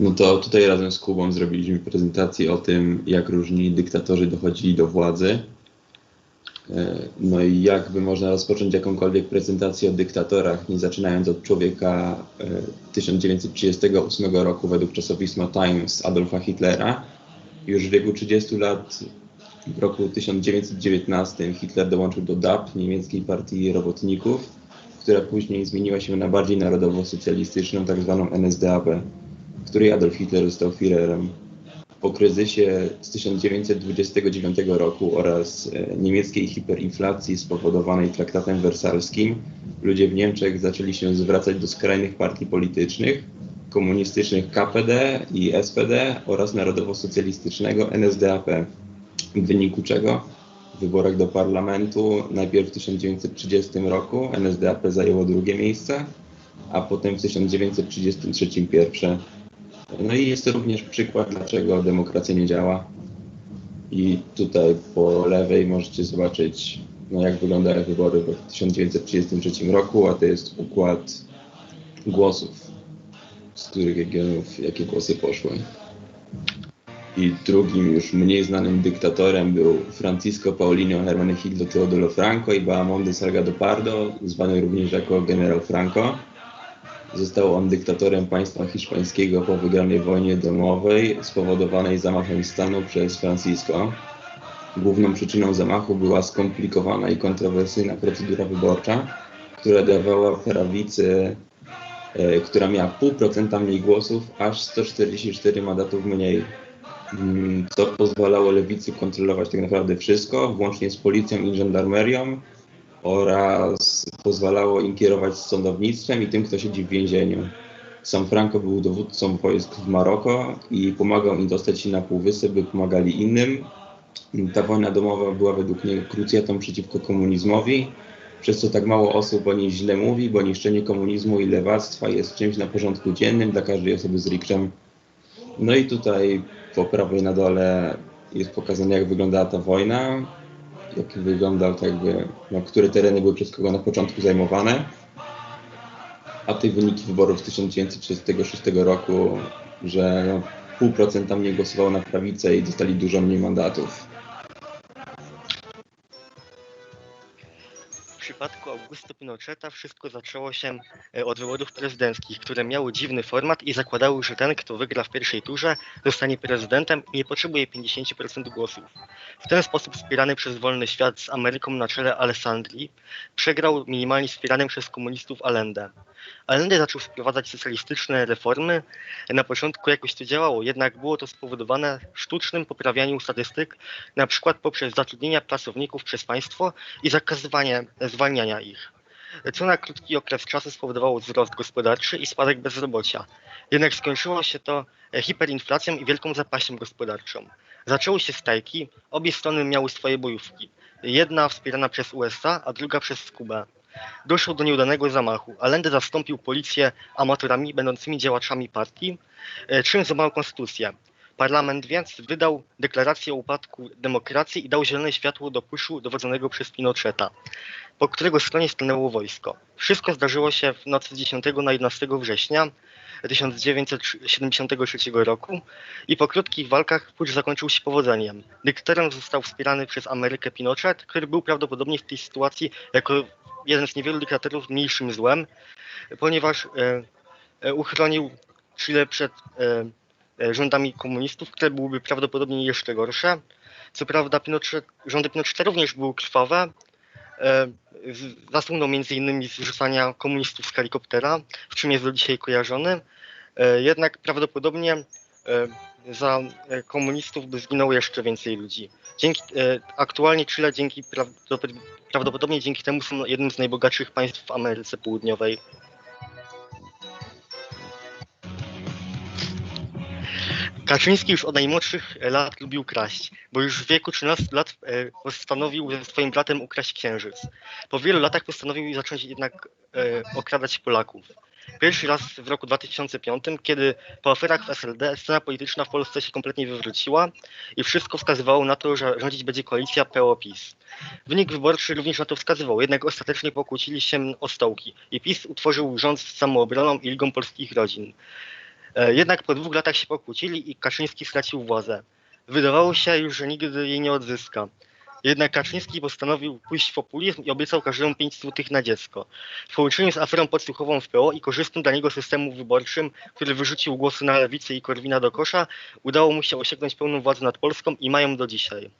No to tutaj razem z Kubą zrobiliśmy prezentację o tym, jak różni dyktatorzy dochodzili do władzy. E, No i jakby można rozpocząć jakąkolwiek prezentację o dyktatorach, nie zaczynając od człowieka e, 1938 roku według czasopisma Times Adolfa Hitlera. Już w wieku 30 lat w roku 1919 Hitler dołączył do DAP, niemieckiej partii robotników, która później zmieniła się na bardziej narodowo-socjalistyczną, tak zwaną NSDAP, w której Adolf Hitler został Führerem. Po kryzysie z 1929 roku oraz e, niemieckiej hiperinflacji spowodowanej traktatem wersalskim, ludzie w Niemczech zaczęli się zwracać do skrajnych partii politycznych, komunistycznych KPD i SPD oraz narodowo-socjalistycznego NSDAP, w wyniku czego w wyborach do parlamentu najpierw w 1930 roku NSDAP zajęło drugie miejsce, a potem w 1933 pierwsze. No i jest to również przykład, dlaczego demokracja nie działa. I tutaj po lewej możecie zobaczyć, no jak wyglądały wybory w 1933 roku, a to jest układ głosów, z których regionów jakie głosy poszły. I drugim, już mniej znanym dyktatorem był Francisco Paulino Hermenegildo Teodoro Franco i Bahamonde Salgado Pardo, zwany również jako generał Franco. Został on dyktatorem państwa hiszpańskiego po wygranej wojnie domowej spowodowanej zamachem stanu przez Francisco. Główną przyczyną zamachu była skomplikowana i kontrowersyjna procedura wyborcza, która dawała prawicy, e, która miała pół procenta mniej głosów, aż 144 mandatów mniej, Mm, co pozwalało lewicy kontrolować tak naprawdę wszystko, włącznie z policją i żandarmerią oraz pozwalało im kierować sądownictwem i tym, kto siedzi w więzieniu. Sam Franco był dowódcą wojsk w Maroko i pomagał im dostać się na półwysep, by pomagali innym. Ta wojna domowa była według niego krucjatą przeciwko komunizmowi, przez co tak mało osób o niej źle mówi, bo niszczenie komunizmu i lewactwa jest czymś na porządku dziennym dla każdej osoby z rikczem. No i tutaj po prawej na dole jest pokazane, jak wyglądała ta wojna, jak wyglądał, tak jakby, no, które tereny były przez kogo na początku zajmowane. A te wyniki wyborów z 1936 roku, że no, pół procenta mniej głosowało na prawicę i dostali dużo mniej mandatów. Przypadku Augusto Pinocheta wszystko zaczęło się e, od wyborów prezydenckich, które miały dziwny format i zakładały, że ten, kto wygra w pierwszej turze, zostanie prezydentem i nie potrzebuje 50% głosów. W ten sposób wspierany przez wolny świat z Ameryką na czele Alessandrii przegrał minimalnie wspieranym przez komunistów Allende. Allende zaczął wprowadzać socjalistyczne reformy. Na początku jakoś to działało, jednak było to spowodowane sztucznym poprawianiem statystyk, na przykład poprzez zatrudnienia pracowników przez państwo i zakazywanie zwalniania ich. Co na krótki okres czasu spowodowało wzrost gospodarczy i spadek bezrobocia. Jednak skończyło się to hiperinflacją i wielką zapaścią gospodarczą. Zaczęły się strajki, obie strony miały swoje bojówki. Jedna wspierana przez USA, a druga przez Kubę. Doszło do nieudanego zamachu. Allende zastąpił policję amatorami będącymi działaczami partii, e, czym złamał konstytucję. Parlament więc wydał deklarację o upadku demokracji i dał zielone światło do puszu dowodzonego przez Pinocheta, po którego stronie stanęło wojsko. Wszystko zdarzyło się w nocy z 10 na 11 września 1973 roku i po krótkich walkach pucz zakończył się powodzeniem. Dyktatorem został wspierany przez Amerykę Pinochet, który był prawdopodobnie w tej sytuacji jako jeden z niewielu dyktatorów mniejszym złem, ponieważ e, e, uchronił Chile przed e, rządami komunistów, które byłyby prawdopodobnie jeszcze gorsze. Co prawda Pinochet, rządy Pinocheta również były krwawe. Zasłynął między innymi z rzucania komunistów z helikoptera, w czym jest do dzisiaj kojarzony. Jednak prawdopodobnie za e, komunistów by zginęło jeszcze więcej ludzi. Dzięki, e, aktualnie Chile dzięki prawdopod- prawdopodobnie dzięki temu są jednym z najbogatszych państw w Ameryce Południowej. Kaczyński już od najmłodszych lat lubił kraść, bo już w wieku 13 lat e, postanowił ze swoim bratem ukraść księżyc. Po wielu latach postanowił zacząć jednak e, okradać Polaków. Pierwszy raz w roku 2005, kiedy po aferach w SLD scena polityczna w Polsce się kompletnie wywróciła i wszystko wskazywało na to, że rządzić będzie koalicja PO-PiS. Wynik wyborczy również na to wskazywał, jednak ostatecznie pokłócili się o stołki i PiS utworzył rząd z samoobroną i Ligą Polskich Rodzin. E, Jednak po dwóch latach się pokłócili i Kaczyński stracił władzę. Wydawało się już, że nigdy jej nie odzyska. Jednak Kaczyński postanowił pójść w populizm i obiecał każdemu 5 złotych na dziecko. W połączeniu z aferą podsłuchową w PO i korzystnym dla niego systemu wyborczym, który wyrzucił głosy na lewicę i Korwina do kosza, udało mu się osiągnąć pełną władzę nad Polską i mają do dzisiaj.